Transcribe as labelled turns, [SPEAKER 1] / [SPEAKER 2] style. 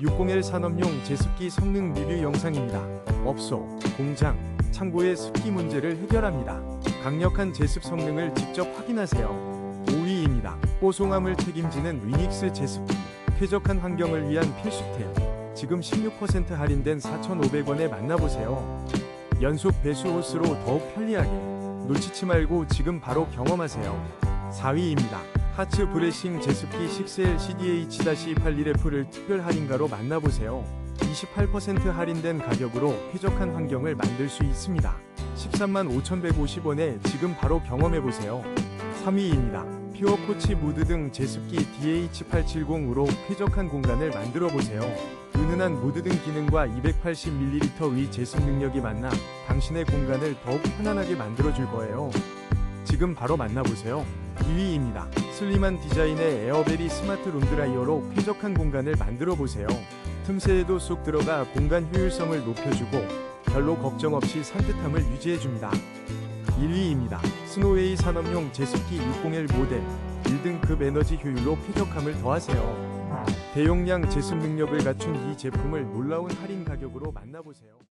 [SPEAKER 1] 601 산업용 제습기 성능 리뷰 영상입니다. 업소, 공장, 창고의 습기 문제를 해결합니다. 강력한 제습 성능을 직접 확인하세요. 5위입니다. 뽀송함을 책임지는 위닉스 제습기. 쾌적한 환경을 위한 필수템. 지금 16% 할인된 4,500원에 만나보세요. 연속 배수 호스로 더욱 편리하게. 놓치지 말고 지금 바로 경험하세요. 4위입니다. 하츠 브레싱 제습기 6L CDH-81F를 특별 할인가로 만나보세요. 28% 할인된 가격으로 쾌적한 환경을 만들 수 있습니다. 13만 5,150원에 지금 바로 경험해보세요. 3위입니다. 퓨어 코치 무드 등 제습기 DH870으로 쾌적한 공간을 만들어 보세요. 은은한 무드 등 기능과 280ml 위 제습 능력이 만나 당신의 공간을 더욱 편안하게 만들어 줄 거예요. 지금 바로 만나보세요. 2위입니다. 슬림한 디자인의 에어베리 스마트 룸드라이어로 쾌적한 공간을 만들어 보세요. 틈새에도 쏙 들어가 공간 효율성을 높여주고 별로 걱정 없이 산뜻함을 유지해줍니다. 1위입니다. 스노웨이 산업용 제습기 601 모델 1등급 에너지 효율로 쾌적함을 더하세요. 대용량 제습 능력을 갖춘 이 제품을 놀라운 할인 가격으로 만나보세요.